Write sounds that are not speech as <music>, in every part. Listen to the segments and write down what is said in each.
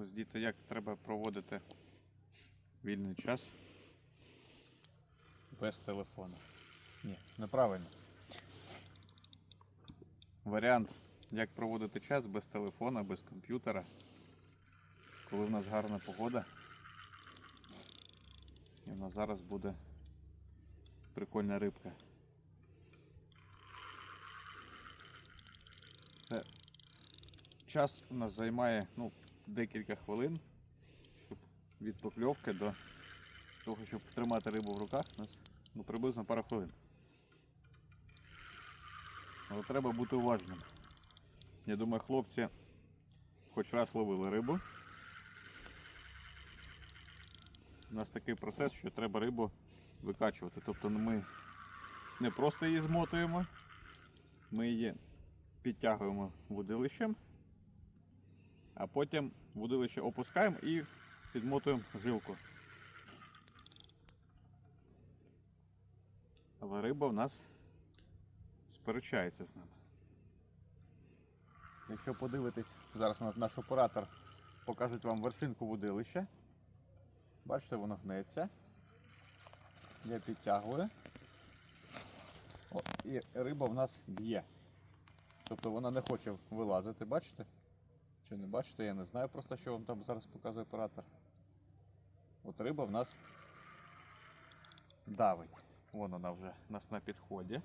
Ось діти, як треба проводити вільний час без телефону. Ні, неправильно. Варіант, як проводити час без телефона, без комп'ютера, коли в нас гарна погода. І в нас зараз буде прикольна рибка. Це час у нас займає ну, декілька хвилин від покльовки до того, щоб тримати рибу в руках, у нас ну, приблизно пара хвилин. Але треба бути уважним. Я думаю, хлопці хоч раз ловили рибу. У нас такий процес, що треба рибу викачувати. Тобто ну, ми не просто її змотуємо, ми її підтягуємо вудилищем, а потім вудилище опускаємо і підмотуємо жилку. Але риба в нас сперечається з нами. Якщо подивитись, зараз наш оператор покаже вам вершинку вудилища. Бачите, воно гнеться. Я підтягую. О, і риба в нас б'є. Тобто вона не хоче вилазити, бачите? Чи не бачите, я не знаю просто, що вам там зараз показує оператор. От риба в нас давить. Вон вона вже у нас на підході.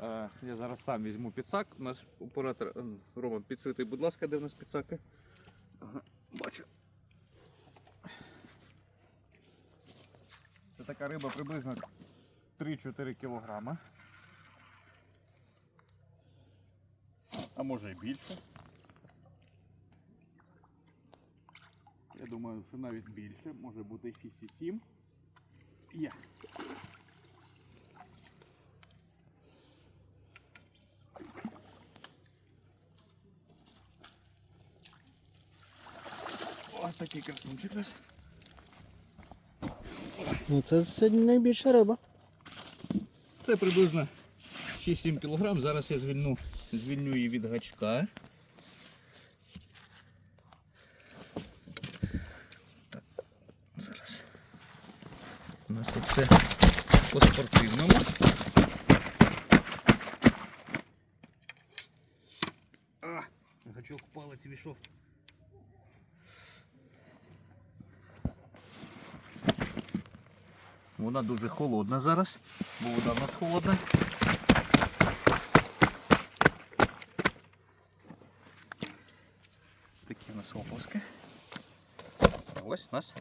Е, я зараз сам візьму підсак. У нас оператор е, Рома, підсвіти, будь ласка, де в нас підсаки? Бачу. Це така риба приблизно 3-4 кілограма. А може і більше. Я думаю, що навіть більше, може бути і 6,7. Є. Ось такий красунчик нас. Ну це сьогодні найбільша риба. Це приблизно 6-7 кг. Зараз я звільню, звільню її від гачка. Так, зараз. У нас тут все по-спортивному. А, гачок в палець війшов. Вона дуже холодна зараз, бо вода в нас холодна. Такі у нас ополоски. А ось у нас.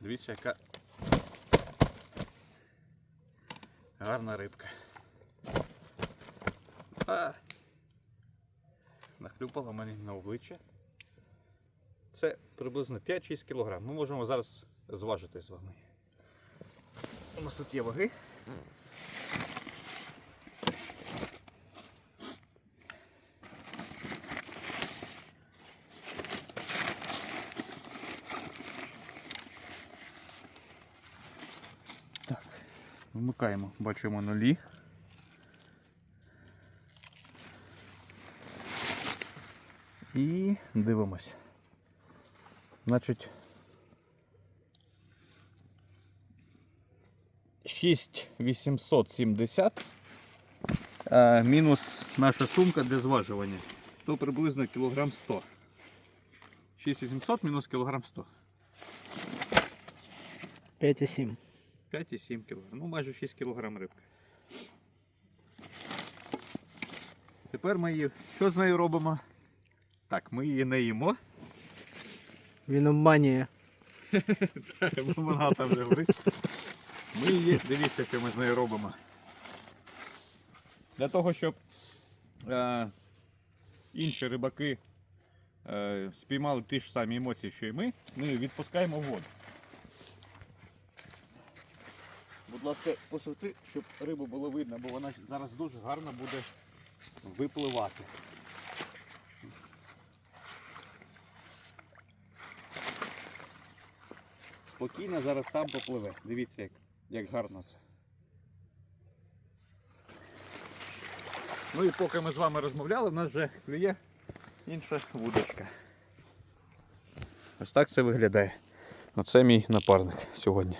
Дивіться, яка гарна рибка. А! Нахлюпала мені на обличчя. Це приблизно 5-6 кг. Ми можемо зараз зважити з вами. У нас тут є ваги. Вмикаємо, бачимо нулі. І дивимось. Значить, 6870 е, мінус наша сумка для зважування. То приблизно кілограм 100. 6800 мінус кілограм 100. 5,7. 5,7 кг. Ну майже 6 кг рибки. Тепер ми її. Що з нею робимо? Так, ми її не їмо. Він обманює. <laughs> Вона там вже горить. Ми її, дивіться, що ми з нею робимо. Для того, щоб е, інші рибаки е, спіймали ті ж самі емоції, що і ми, ми відпускаємо воду. Будь ласка, посвіти, щоб рибу було видно, бо вона зараз дуже гарно буде випливати. Спокійно зараз сам попливе. Дивіться, як, як гарно це. Ну і поки ми з вами розмовляли, в нас вже клює інша вудочка. Ось так це виглядає. Оце мій напарник сьогодні.